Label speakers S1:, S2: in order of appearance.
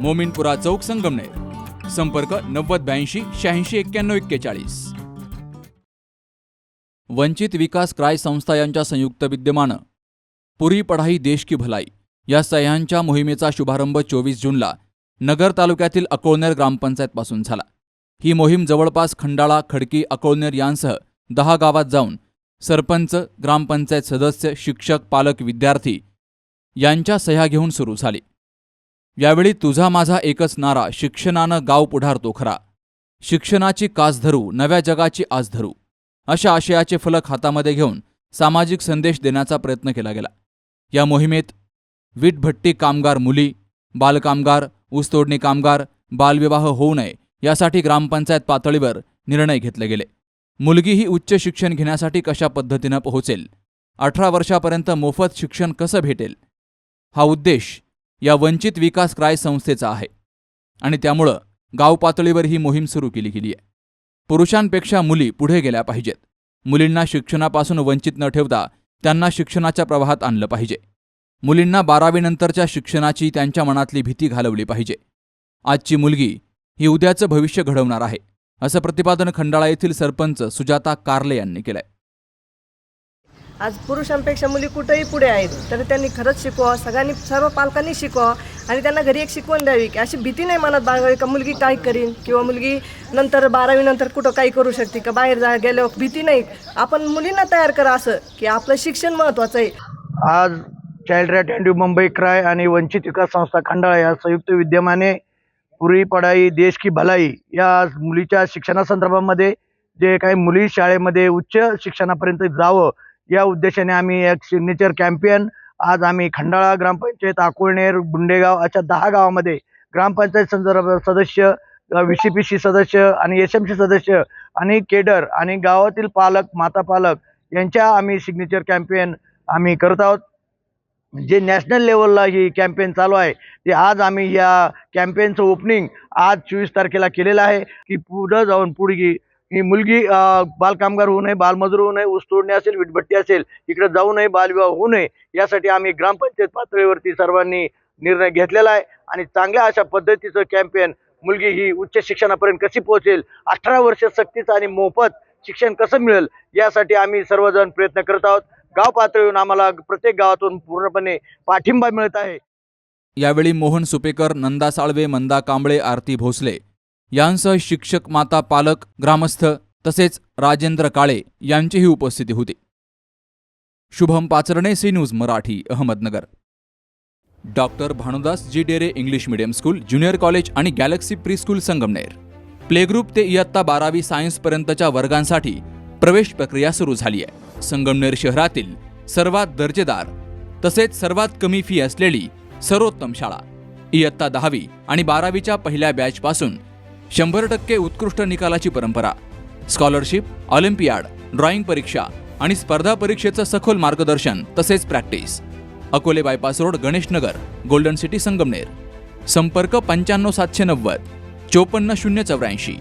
S1: मोमिनपुरा चौक संगमनेर. संपर्क नव्वद ब्याऐंशी शहाऐंशी एक्क्याण्णव एक्केचाळीस. वंचित विकास क्राय संस्था यांच्या संयुक्त विद्यमानं पुरी पढाई देश की भलाई या सह्यांच्या मोहिमेचा शुभारंभ चोवीस जूनला नगर तालुक्यातील अकोळनेर ग्रामपंचायतपासून झाला. ही मोहीम जवळपास खंडाळा खडकी अकोळनेर यांसह दहा गावात जाऊन सरपंच ग्रामपंचायत सदस्य शिक्षक पालक विद्यार्थी यांच्या सह्या घेऊन सुरू झाली. यावेळी तुझा माझा एकच नारा शिक्षणानं गाव पुढारतो खरा. शिक्षणाची कास धरू नव्या जगाची आस धरू. अशा आशयाचे फलक हातामध्ये घेऊन सामाजिक संदेश देण्याचा प्रयत्न केला गेला. या मोहिमेत वीटभट्टी कामगार मुली बालकामगार ऊसतोडणी कामगार बालविवाह होऊ नये यासाठी ग्रामपंचायत पातळीवर निर्णय घेतले गेले. मुलगी ही उच्च शिक्षण घेण्यासाठी कशा पद्धतीनं पोहोचेल? अठरा वर्षापर्यंत मोफत शिक्षण कसं भेटेल? हा उद्देश या वंचित विकास क्राय संस्थेचा आहे. आणि त्यामुळं गाव पातळीवर ही मोहीम सुरू केली गेली आहे पुरुषांपेक्षा मुली पुढे गेल्या पाहिजेत. मुलींना शिक्षणापासून वंचित न ठेवता त्यांना शिक्षणाच्या प्रवाहात आणलं पाहिजे. मुलींना बारावीनंतरच्या शिक्षणाची त्यांच्या मनातली भीती घालवली पाहिजे. आजची मुलगी ही उद्याचं भविष्य घडवणार आहे असं प्रतिपादन खंडाळा येथील सरपंच सुजाता कारले यांनी केलंय.
S2: आज पुरुषांपेक्षा मुली कुठेही पुढे आहेत तर त्यांनी खरंच शिकवा सगळ्यांनी सर्व पालकांनी शिकवा आणि त्यांना घरी एक शिकवण द्यावी की अशी भीती नाही मनात बाळगावी का मुलगी काय करीन किंवा मुलगी नंतर बारावी नंतर कुठं काही करू शकते का बाहेर जा गेल्यावर भीती नाही. आपण मुलींना तयार करा असं की आपलं शिक्षण महत्त्वाचं आहे.
S3: आज child right and Mumbai CRY आणि वंचित विकास संस्था खंडाळा या संयुक्त विद्यमाने पुरी पढाई देश की भलाई या मुलीच्या शिक्षणासंदर्भामध्ये जे काही मुली शाळेमध्ये उच्च शिक्षणापर्यंत जावं या उद्देशाने आम्ही एक सिग्नेचर कॅम्पेन आज आम्ही खंडाळा ग्रामपंचायत अकोळनेर गुंडेगाव अशा दहा गावामध्ये ग्रामपंचायत संदर्भ सदस्य व्ही सी पी सी सदस्य आणि एस एम सी सदस्य आणि केडर आणि गावातील पालक माता पालक यांच्या आम्ही सिग्नेचर कॅम्पेन आम्ही करत आहोत. जे नॅशनल लेवलला ही कॅम्पेन चालू आहे ते आज आम्ही या कॅम्पेनचं ओपनिंग आज चोवीस तारखेला केलेलं आहे की पुढं जाऊन पुढगी ही मुलगी बालकामगार होऊ नये बालमजूर होऊ नये ऊस तोडणी असेल विटभट्टी असेल इकडे जाऊ नये बालविवाह होऊ नये यासाठी आम्ही ग्रामपंचायत पातळीवरती सर्वांनी निर्णय घेतलेला आहे. आणि चांगल्या अशा पद्धतीचं कॅम्पेन मुलगी ही उच्च शिक्षणापर्यंत कशी पोहोचेल अठरा वर्ष सक्तीचं आणि मोफत शिक्षण कसं मिळेल यासाठी आम्ही सर्वजण प्रयत्न करत आहोत. गाव पातळीवरून आम्हाला प्रत्येक गावातून पूर्णपणे पाठिंबा मिळत आहे.
S1: यावेळी मोहन सुपेकर नंदा साळवे मंदा कांबळे आरती भोसले. यांसह शिक्षक माता पालक ग्रामस्थ तसेच राजेंद्र काळे यांचीही उपस्थिती होती. Shubham Pacharne C news Marathi Ahmednagar. Doctor Bhanudas ji Dere English medium school junior college आणि galaxy pre school Sangamner. Playgroup ते इयत्ता बारावी सायन्सपर्यंतच्या वर्गांसाठी प्रवेश प्रक्रिया सुरू झाली आहे. संगमनेर शहरातील सर्वात दर्जेदार तसेच सर्वात कमी फी असलेली सर्वोत्तम शाळा. इयत्ता दहावी आणि बारावीच्या पहिल्या बॅचपासून शंभर टक्के उत्कृष्ट निकालाची परंपरा स्कॉलरशिप ऑलिम्पियाड ड्रॉइंग परीक्षा आणि स्पर्धा परीक्षेचं सखोल मार्गदर्शन तसेच practice. Akole bypass road Ganeshnagar golden city Sangamner. संपर्क पंच्याण्णव सातशे नव्वद चोपन्न शून्य चौऱ्याऐंशी.